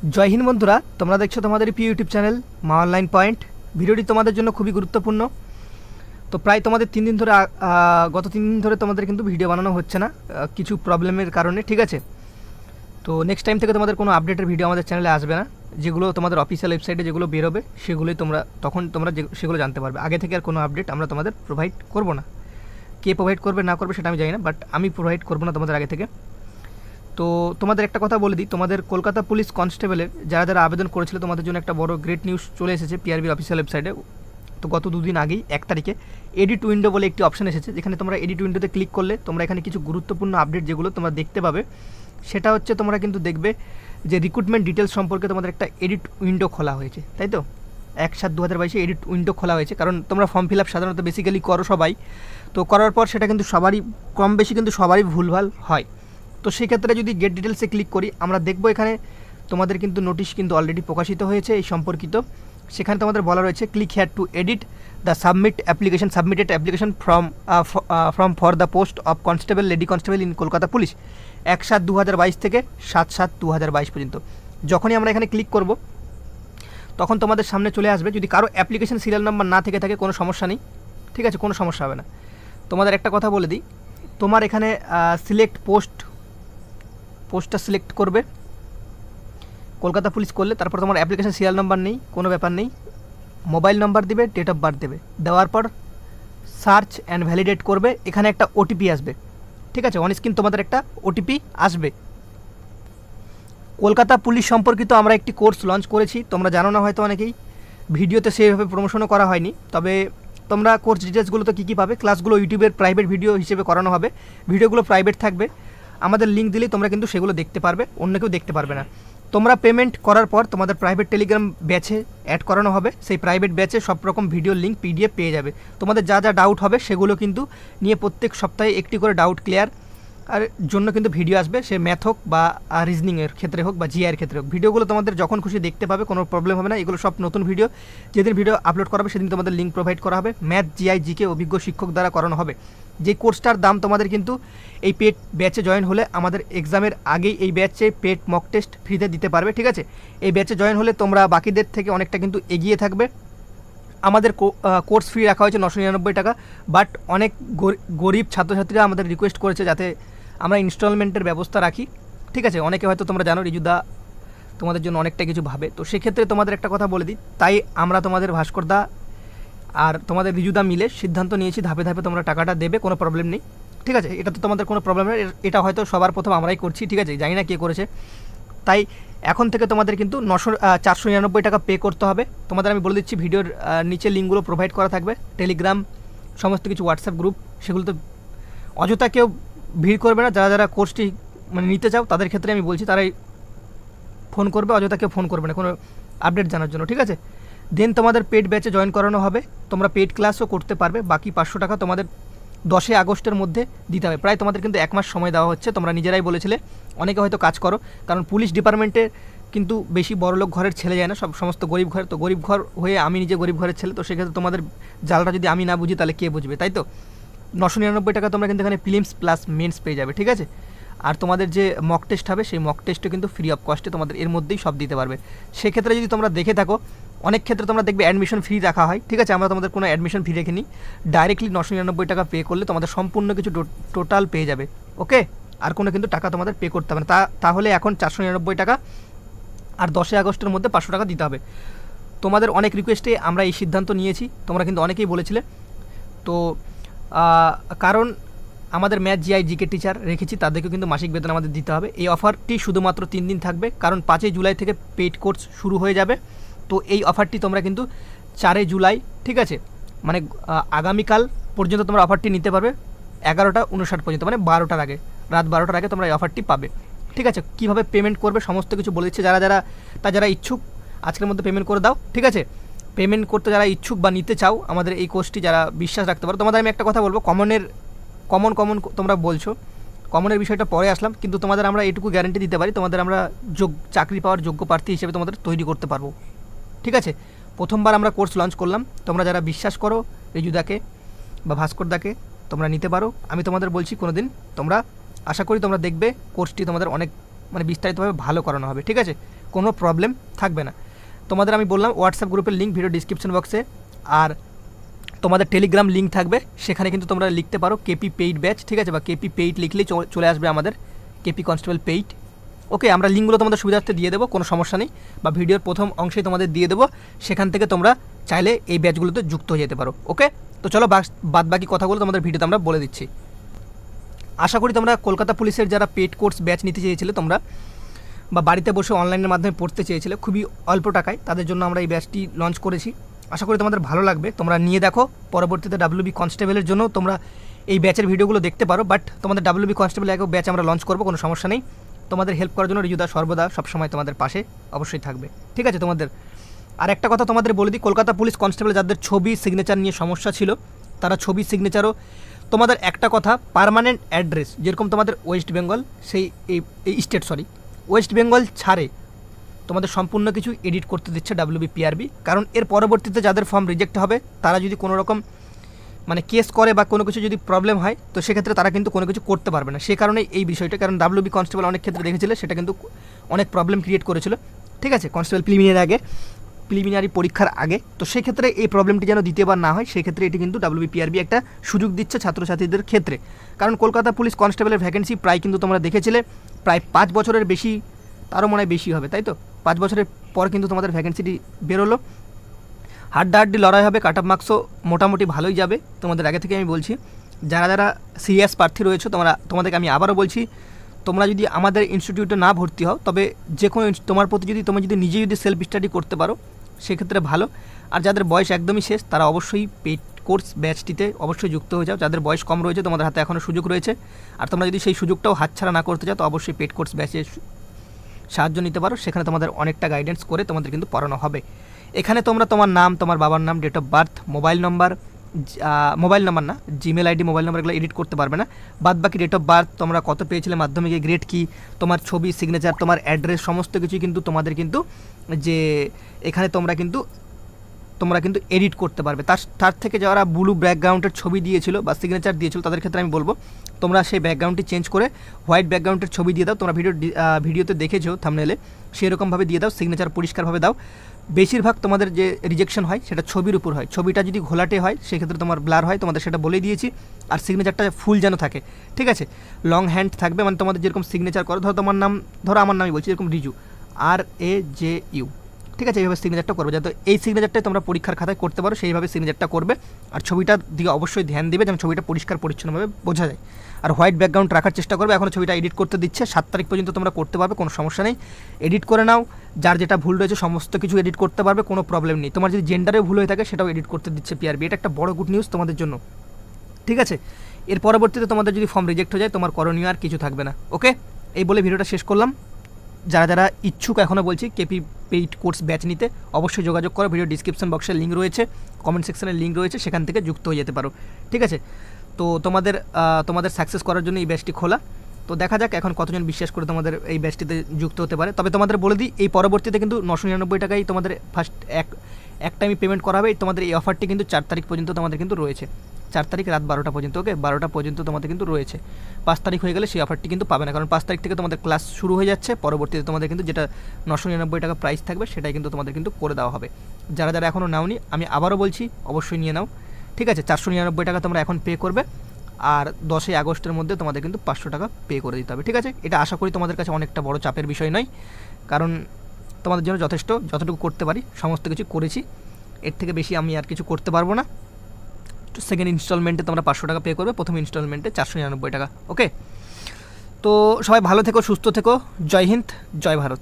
জয় হিন্দ বন্ধুরা, তোমরা দেখছ তোমাদের প্রিয় YouTube channel Maa online point. ভিডিওটি তোমাদের জন্য খুবই গুরুত্বপূর্ণ। তো প্রায় তোমাদের তিন দিন ধরে গত তিন দিন ধরে তোমাদের কিন্তু ভিডিও বানানো হচ্ছে না কিছু প্রবলেমের কারণে, ঠিক আছে? তো নেক্সট টাইম থেকে তোমাদের কোনো আপডেটের ভিডিও আমাদের চ্যানেলে আসবে না। যেগুলো তোমাদের অফিসিয়াল ওয়েবসাইটে যেগুলো বেরোবে, সেগুলোই তোমরা, তখন তোমরা সেগুলো জানতে পারবে। আগে থেকে আর কোনো আপডেট আমরা তোমাদের প্রোভাইড করব না। কে প্রোভাইড করবে, না করবে সেটা আমি জানি না বাট আমি প্রোভাইড করব না তোমাদের আগে থেকে। তো তোমাদের একটা কথা বলে দিই, তোমাদের কলকাতা পুলিশ কনস্টেবলের যারা যারা আবেদন করেছিল তোমাদের জন্য একটা বড় গ্রেট নিউজ চলে এসেছে পিআরবির অফিসিয়াল ওয়েবসাইটে তো গত দুদিন আগেই, এক তারিখে এডিট উইন্ডো বলে একটি অপশন এসেছে, যেখানে তোমরা এডিট উইন্ডোতে ক্লিক করলে তোমরা এখানে কিছু গুরুত্বপূর্ণ আপডেট যেগুলো তোমরা দেখতে পাবে। সেটা হচ্ছে তোমরা কিন্তু দেখবে যে রিক্রুটমেন্ট ডিটেলস সম্পর্কে তোমাদের একটা এডিট উইন্ডো খোলা হয়েছে, তাই তো? এক সাত দু হাজার বাইশে এডিট উইন্ডো খোলা হয়েছে, কারণ তোমরা ফর্ম ফিল আপ সাধারণত বেসিক্যালি করো সবাই। তো করার পর সেটা কিন্তু সবারই, কম বেশি কিন্তু সবারই ভুলভাল হয়। তো সেক্ষেত্রে যদি গেট ডিটেলসে ক্লিক করি, আমরা দেখব এখানে তোমাদের কিন্তু নোটিশ কিন্তু অলরেডি প্রকাশিত হয়েছে এই সম্পর্কিত। সেখানে তোমাদের বলা রয়েছে click here to edit the submit application submitted application from from for the post of constable lady constable in Kolkata police এক সাত দু হাজার বাইশ থেকে সাত সাত দু হাজার বাইশ পর্যন্ত। যখনই আমরা এখানে ক্লিক করব, তখন তোমাদের সামনে চলে আসবে, যদি কারও অ্যাপ্লিকেশন সিরিয়াল নাম্বার না থেকে থাকে, কোনো সমস্যা নেই। ঠিক আছে, কোনো সমস্যা হবে না। তোমাদের একটা কথা বলে দিই, তোমার এখানে সিলেক্ট পোস্ট পোস্টটা সিলেক্ট করবে। কলকাতা পুলিশ করলে তারপর তোমার অ্যাপ্লিকেশন সিরিয়াল নাম্বার নেই, কোনো ব্যাপার নেই। মোবাইল নাম্বার দিবে ডেট অফ বার্থ দেবে। দেওয়ার পর সার্চ অ্যান্ড ভ্যালিডেট করবে, এখানে একটা ওটিপি আসবে। ঠিক আছে? অন স্ক্রিন তোমাদের একটা ওটিপি আসবে। কলকাতা পুলিশ সম্পর্কিত আমরা একটি কোর্স লঞ্চ করেছি। তোমরা জানো না হয়তো অনেকেই। ভিডিওতে সেইভাবে প্রমোশনও করা হয়নি। তবে তোমরা কোর্স ডিটেলসগুলো তো কী কী পাবে? ক্লাসগুলো ইউটিউবের প্রাইভেট ভিডিও হিসেবে করানো হবে। ভিডিওগুলো প্রাইভেট থাকবে। আমাদের লিঙ্ক দিলেই তোমরা কিন্তু সেগুলো দেখতে পারবে, অন্য কেউ দেখতে পারবে না। তোমরা পেমেন্ট করার পর তোমাদের প্রাইভেট টেলিগ্রাম ব্যাচে অ্যাড করানো হবে, সেই প্রাইভেট ব্যাচে সব রকম ভিডিও লিঙ্ক পিডিএফ পেয়ে যাবে। তোমাদের যা যা ডাউট হবে সেগুলো কিন্তু নিয়ে প্রত্যেক সপ্তাহে একটি করে ডাউট ক্লিয়ার আর জন্য কিন্তু ভিডিও আসবে, সে ম্যাথ হোক বা রিজনিংয়ের ক্ষেত্রে হোক বা জিআইয়ের ক্ষেত্রে হোক। ভিডিওগুলো তোমাদের যখন খুশি দেখতে পাবে, কোনো প্রবলেম হবে না। এগুলো সব নতুন ভিডিও যেদিন ভিডিও আপলোড করা হবে, সেদিন তোমাদের লিঙ্ক প্রোভাইড করা হবে। ম্যাথ জিআই জিকে অভিজ্ঞ শিক্ষক দ্বারা করানো হবে। যে কোর্সটার দাম তোমাদের কিন্তু এই পেট ব্যাচে জয়েন হলে আমাদের এক্সামের আগেই এই ব্যাচে পেট মক টেস্ট ফ্রিতে দিতে পারবে, ঠিক আছে? এই ব্যাচে জয়েন হলে তোমরা বাকিদের থেকে অনেকটা কিন্তু এগিয়ে থাকবে। আমাদের কোর্স ফি রাখা হয়েছে নশো নিরানব্বই টাকা। বাট অনেক গরিব ছাত্রছাত্রীরা আমাদের রিকোয়েস্ট করেছে যাতে আমরা ইনস্টলমেন্টের ব্যবস্থা রাখি, ঠিক আছে? অনেকে হয়তো তোমরা জানো রিজুদা তোমাদের জন্য অনেকটা কিছু ভাবে। তো সেক্ষেত্রে তোমাদের একটা কথা বলে দিই, তাই আমরা তোমাদের ভাস্করদা আর তোমাদের রিজুদা মিলে সিদ্ধান্ত নিয়েছি, ধাপে ধাপে তোমরা টাকাটা দেবে, কোনো প্রবলেম নেই, ঠিক আছে? এটা তো তোমাদের কোনো প্রবলেম নেই এটা হয়তো সবার প্রথম আমরাই করছি, ঠিক আছে? জানি না কে করেছে। তাই এখন থেকে তোমাদের কিন্তু নশো চারশো নিরানব্বই টাকা পে করতে হবে। তোমাদের আমি বলে দিচ্ছি, ভিডিওর নিচে লিঙ্কগুলো প্রোভাইড করা থাকবে। টেলিগ্রাম সমস্ত কিছু হোয়াটসঅ্যাপ গ্রুপ সেগুলোতে অযথা কেউ ভিড় করবে না, যারা যারা কোর্সটি মানে নিতে চাও, তাদের ক্ষেত্রে আমি বলছি তারাই ফোন করবে অযথা কেউ ফোন করবে না, কোনো আপডেট জানার জন্য, ঠিক আছে? দেন তোমাদের পেড ব্যাচে জয়েন করানো হবে, তোমরা পেড ক্লাসও করতে পারবে, বাকি পাঁচশো টাকা তোমাদের দশই আগস্টের মধ্যে দিতে হবে। প্রায় তোমাদের কিন্তু এক মাস সময় দেওয়া হচ্ছে, তোমরা নিজেরাই বলেছিলে, অনেকে হয়তো কাজ করো, কারণ পুলিশ ডিপার্টমেন্টে কিন্তু বেশি বড়লোক ঘরের ছেলে যায় না, সব সমস্ত গরিব ঘর, তো গরিব ঘর হয়ে আমি নিজে গরিব ঘরের ছেলে, তো সেক্ষেত্রে তোমাদের জালটা যদি আমি না বুঝি, তাহলে কে বুঝবে, তাই তো? নশো নিরানব্বই টাকা তোমরা কিন্তু এখানে ফিলিমস প্লাস মেন্স পেয়ে যাবে, ঠিক আছে? আর তোমাদের যে মক টেস্ট হবে, সেই মক টেস্টও কিন্তু ফ্রি অফ কস্টে তোমাদের এর মধ্যেই সব দিতে পারবে। সেক্ষেত্রে যদি তোমরা দেখে থাকো, অনেক ক্ষেত্রে তোমরা দেখবে অ্যাডমিশন ফ্রি রাখা হয়, ঠিক আছে? আমরা তোমাদের কোনো অ্যাডমিশন ফি রেখে নিই। ডাইরেক্টলি নশো নিরানব্বই টাকা পে করলে তোমাদের সম্পূর্ণ কিছু টোটাল পেয়ে যাবে, ওকে? আর কোনো কিন্তু টাকা তোমাদের পে করতে হবে না। তা, তাহলে এখন চারশো নিরানব্বই টাকা আর দশই আগস্টের মধ্যে পাঁচশো টাকা দিতে হবে। তোমাদের অনেক রিকোয়েস্টে আমরা এই সিদ্ধান্ত নিয়েছি। তোমরা কিন্তু অনেকেই বলেছিলে। তো কারণ আমাদের ম্যাথ জিআই জিকে টিচার রেখেছি তাদেরকেও কিন্তু মাসিক বেতন আমাদের দিতে হবে। এই অফারটি শুধুমাত্র তিন দিন থাকবে, কারণ পাঁচই জুলাই থেকে পেইড কোর্স শুরু হয়ে যাবে। তো এই অফারটি তোমরা কিন্তু চারে জুলাই, ঠিক আছে? মানে আগামীকাল পর্যন্ত তোমরা অফারটি নিতে পারবে, এগারোটা উনষাট পর্যন্ত মানে বারোটার আগে, রাত বারোটার আগে তোমরা এই অফারটি পাবে। ঠিক আছে? কীভাবে পেমেন্ট করবে সমস্ত কিছু বলে দিচ্ছে, যারা যারা, তা যারা ইচ্ছুক, আজকের মধ্যে পেমেন্ট করে দাও, ঠিক আছে? পেমেন্ট করতে যারা ইচ্ছুক বা নিতে চাও, আমাদের এই কোর্সটি যারা বিশ্বাস রাখতে পারো। তোমাদের আমি একটা কথা বলব কমনের কমন কমন তোমরা বলছো কমনের বিষয়টা পরে আসলাম, কিন্তু তোমাদের আমরা এটুকু গ্যারেন্টি দিতে পারি, তোমাদের আমরা যোগ, চাকরি পাওয়ার যোগ্য প্রার্থী হিসেবে তোমাদের তৈরি করতে পারব। ঠিক আছে? প্রথমবার আমরা কোর্স লঞ্চ করলাম। তোমরা যারা বিশ্বাস করো, রিজুদাকে বা ভাস্করদাকে তোমরা নিতে পারো। আমি তোমাদের বলছি কোনো দিন তোমরা, আশা করি তোমরা দেখবে কোর্সটি তোমাদের অনেক মানে বিস্তারিতভাবে ভালো করানো হবে। ঠিক আছে? কোনো প্রবলেম থাকবে না। তোমাদের আমি বললাম হোয়াটসঅ্যাপ গ্রুপের লিঙ্ক ভিডিও ডিসক্রিপশন বক্সে আর তোমাদের টেলিগ্রাম লিঙ্ক থাকবে, সেখানে কিন্তু তোমরা লিখতে পারো কেপি পেইড ব্যাচ ঠিক আছে? বা কেপি পেইড লিখলেই চলে আসবে আমাদের কেপি কনস্টেবল পেইড ওকে আমরা লিঙ্কগুলো তোমাদের সুবিধার্থে দিয়ে দেবো, কোনো সমস্যা নেই। বা ভিডিওর প্রথম অংশেই তোমাদের দিয়ে দেবো, সেখান থেকে তোমরা চাইলে এই ব্যাচগুলোতে যুক্ত হয়ে যেতে পারো। ওকে তো চলো বাদ বাকি কথাগুলো তোমাদের ভিডিওতে আমরা বলে দিচ্ছি। আশা করি তোমরা কলকাতা পুলিশের যারা পেড কোর্স ব্যাচ নিতে চেয়েছিলে তোমরা বা বাড়িতে বসে অনলাইনের মাধ্যমে পড়তে চেয়েছিলে খুবই অল্প টাকায়, তাদের জন্য আমরা এই ব্যাচটি লঞ্চ করেছি। আশা করি তোমাদের ভালো লাগবে। তোমরা নিয়ে দেখো, পরবর্তীতে ডাব্লিউবি কনস্টেবলের জন্য তোমরা এই ব্যাচের ভিডিওগুলো দেখতে পারো বাট তোমাদের ডাব্লিউবি কনস্টেবল এক ব্যাচ আমরা লঞ্চ করব, কোনো সমস্যা নেই। তোমাদের হেল্প করার জন্য রিজুদা সর্বদা সবসময় তোমাদের পাশে অবশ্যই থাকবে। ঠিক আছে তোমাদের? আর একটা কথা তোমাদের বলে দিই, কলকাতা পুলিশ কনস্টেবল যাদের ছবি সিগনেচার নিয়ে সমস্যা ছিল, তারা ছবি সিগনেচারও তোমাদের একটা কথা পার্মানেন্ট অ্যাড্রেস যেরকম তোমাদের ওয়েস্ট বেঙ্গল সেই এই এই স্টেট সরি ওয়েস্ট বেঙ্গল ছাড়ে। তোমাদের সম্পূর্ণ কিছু এডিট করতে দিচ্ছে ডাব্লিউবি পিআরবি কারণ এর পরবর্তীতে যাদের ফর্ম রিজেক্ট হবে, তারা যদি কোনো রকম মানে কেস করে বা কোনো কিছু যদি প্রবলেম হয়, তো সেক্ষেত্রে তারা কিন্তু কোনো কিছু করতে পারবে না। সে কারণে এই বিষয়টা, কারণ ডাব্লিউবি কনস্টেবল অনেক ক্ষেত্রে দেখেছিল, সেটা কিন্তু অনেক প্রবলেম ক্রিয়েট করেছিল। ঠিক আছে? কনস্টেবল প্রিলিমিনারি আগে। প্রিলিমিনারি পরীক্ষার আগে, তো সেক্ষেত্রে এই প্রবলেমটি যেন দ্বিতীয়বার না হয়, সেক্ষেত্রে এটি কিন্তু ডাব্লিউবিপিআরবি একটা সুযোগ দিচ্ছে ছাত্রছাত্রীদের ক্ষেত্রে। কারণ কলকাতা পুলিশ কনস্টেবলের ভ্যাকেন্সি প্রায় কিন্তু তোমরা দেখেছিলে, প্রায় পাঁচ বছরের বেশি, তারও মনে হয় বেশি হবে, তাই তো? পাঁচ বছরের পর কিন্তু তোমাদের ভ্যাকেন্সিটি বেরোলো। হাড্ডাহাড্ডি লড়াই হবে, কাট অফ মার্কসও মোটামুটি ভালোই যাবে, তোমাদের আগে থেকে আমি বলছি। যারা যারা সিরিয়াস প্রার্থী রয়েছে, তোমরা, তোমাদেরকে আমি আবারও বলছি, তোমরা যদি আমাদের ইনস্টিটিউটে না ভর্তি হও, তবে যে কোনো তোমার প্রতি যদি, তুমি যদি নিজে যদি সেলফ স্টাডি করতে পারো সেক্ষেত্রে ভালো। আর যাদের বয়স একদমই শেষ, তারা অবশ্যই পেট কোর্স ব্যাচটিতে অবশ্যই যুক্ত হয়ে যাও। যাদের বয়স কম রয়েছে, তোমাদের হাতে এখনও সুযোগ রয়েছে। আর তোমরা যদি সেই সুযোগটাও হাতছাড়া না করতে চাও, তো অবশ্যই পেট কোর্স ব্যাচে সাহায্য নিতে পারো। সেখানে তোমাদের অনেকটা গাইডেন্স করে তোমাদের কিন্তু পড়ানো হবে। এখানে তোমরা তোমার নাম, তোমার বাবার নাম date of birth mobile number mobile number না জিমেল আইডি মোবাইল নাম্বারগুলো এডিট করতে পারবে না। বাদ বাকি ডেট অফ বার্থ তোমরা কত পেয়েছিলে, মাধ্যমিকে গ্রেড কি, তোমার ছবি সিগনেচার তোমার অ্যাড্রেস সমস্ত কিছুই কিন্তু তোমাদের কিন্তু যে এখানে তোমরা কিন্তু তোমরা কিন্তু এডিট করতে পারবে। তার তার থেকে যারা ব্লু ব্যাকগ্রাউন্ডের ছবি দিয়েছিল বা সিগনেচার দিয়েছিল, তাদের ক্ষেত্রে আমি বলব তোমরা সেই ব্যাকগ্রাউন্ডটি চেঞ্জ করে হোয়াইট ব্যাকগ্রাউন্ডের ছবি দিয়ে দাও। তোমরা ভিডিও ভিডিওতে দেখেছ থামনেলে সেরকমভাবে দিয়ে দাও সিগনেচার পরিষ্কারভাবে দাও। বেশিরভাগ তোমাদের যে রিজেকশন হয়, সেটা ছবির উপর হয়। ছবিটা যদি ঘোলাটে হয়, সেক্ষেত্রে তোমার ব্লার হয়। তোমাদের সেটা বলে দিয়েছি। আর সিগনেচারটা ফুল যেন থাকে। ঠিক আছে? লং হ্যান্ড থাকবে মানে তোমাদের যেরকম সিগনেচার করো, ধরো তোমার নাম, ধরো আমার নামই বলছি যেরকম Riju. R A J U ঠিক আছে, এইভাবে সিগনেচারটা করবে। যাতে এই সিগনেচারটাই তোমরা পরীক্ষার খাতায় করতে পারো, সেইভাবে সিগনেচারটা করবে। আর ছবিটার দিকে অবশ্যই ধ্যান দেবে যেন ছবিটা পরিষ্কার, পরিচ্ছন্নভাবে বোঝা যায়। আর হোয়াইট ব্যাকগ্রাউন্ড রাখার চেষ্টা করবে। এখন ছবিটা এডিট করতে দিচ্ছে। সাত তারিখ পর্যন্ত তোমরা করতে পারবে, কোনো সমস্যা নেই। এডিট করে নাও। যার যেটা ভুল রয়েছে, সমস্ত কিছু এডিট করতে পারবে, কোনো প্রবলেম নেই। তোমার যদি জেন্ডারে ভুল হয়ে থাকে, সেটাও এডিট করতে দিচ্ছে পিআরবি এটা একটা বড় গুড নিউজ তোমাদের জন্য। ঠিক আছে? এর পরবর্তীতে তোমাদের যদি ফর্ম রিজেক্ট হয়ে যায়, তোমার করণীয় আর কিছু থাকবে না। ওকে এই বলে ভিডিওটা শেষ করলাম। যারা যারা ইচ্ছুক এখনও বলছি কেপি পেইড কোর্স ব্যাচ নিতে অবশ্যই যোগাযোগ করো। ভিডিও ডিসক্রিপশন বক্সের লিঙ্ক রয়েছে। কমেন্ট সেকশনের লিঙ্ক রয়েছে। সেখান থেকে যুক্ত হয়ে যেতে পারো। ঠিক আছে? তো তোমাদের তোমাদের সাকসেস করার জন্য এই ব্যাচটি খোলা। তো দেখা যাক এখন কতজন বিশ্বাস করে তোমাদের এই ব্যাচটিতে যুক্ত হতে পারে। তবে তোমাদের বলে দিই, এই পরবর্তীতে কিন্তু নশো নিরানব্বই টাকায় তোমাদের ফার্স্ট এক এক টাইমে পেমেন্ট করা হবে। তোমাদের এই অফারটি কিন্তু চার তারিখ পর্যন্ত তোমাদের কিন্তু রয়েছে। চার তারিখ রাত বারোটা পর্যন্ত ওকে বারোটা পর্যন্ত তোমাদের কিন্তু রয়েছে। পাঁচ তারিখ হয়ে গেলে সেই অফারটি কিন্তু পাবে না। কারণ পাঁচ তারিখ থেকে তোমাদের ক্লাস শুরু হয়ে যাচ্ছে। পরবর্তীতে তোমাদের কিন্তু যেটা নশো নিরানব্বই টাকা প্রাইস থাকবে, সেটাই কিন্তু তোমাদের কিন্তু করে দেওয়া হবে। যারা যারা এখনও নাওনি, আমি আবারও বলছি, অবশ্যই নিয়ে নাও। ঠিক আছে? চারশো নিরানব্বই টাকা তোমরা এখন পে করবে। আর দশই আগস্টের মধ্যে তোমাদের কিন্তু পাঁচশো টাকা পে করে দিতে হবে। ঠিক আছে? এটা আশা করি তোমাদের কাছে অনেকটা বড় চাপের বিষয় নয়। কারণ তোমাদের জন্য যথেষ্ট, যতটুকু করতে পারি, সমস্ত কিছু করেছি। এর থেকে বেশি আমি আর কিছু করতে পারব না। সেকেন্ড ইনস্টলমেন্টে তোমরা পাঁচশো টাকা পে করবে, প্রথম ইনস্টলমেন্টে চারশো নিরানব্বই টাকা ওকে তো সবাই ভালো থেকো, সুস্থ থেকো, জয় হিন্দ, জয় ভারত।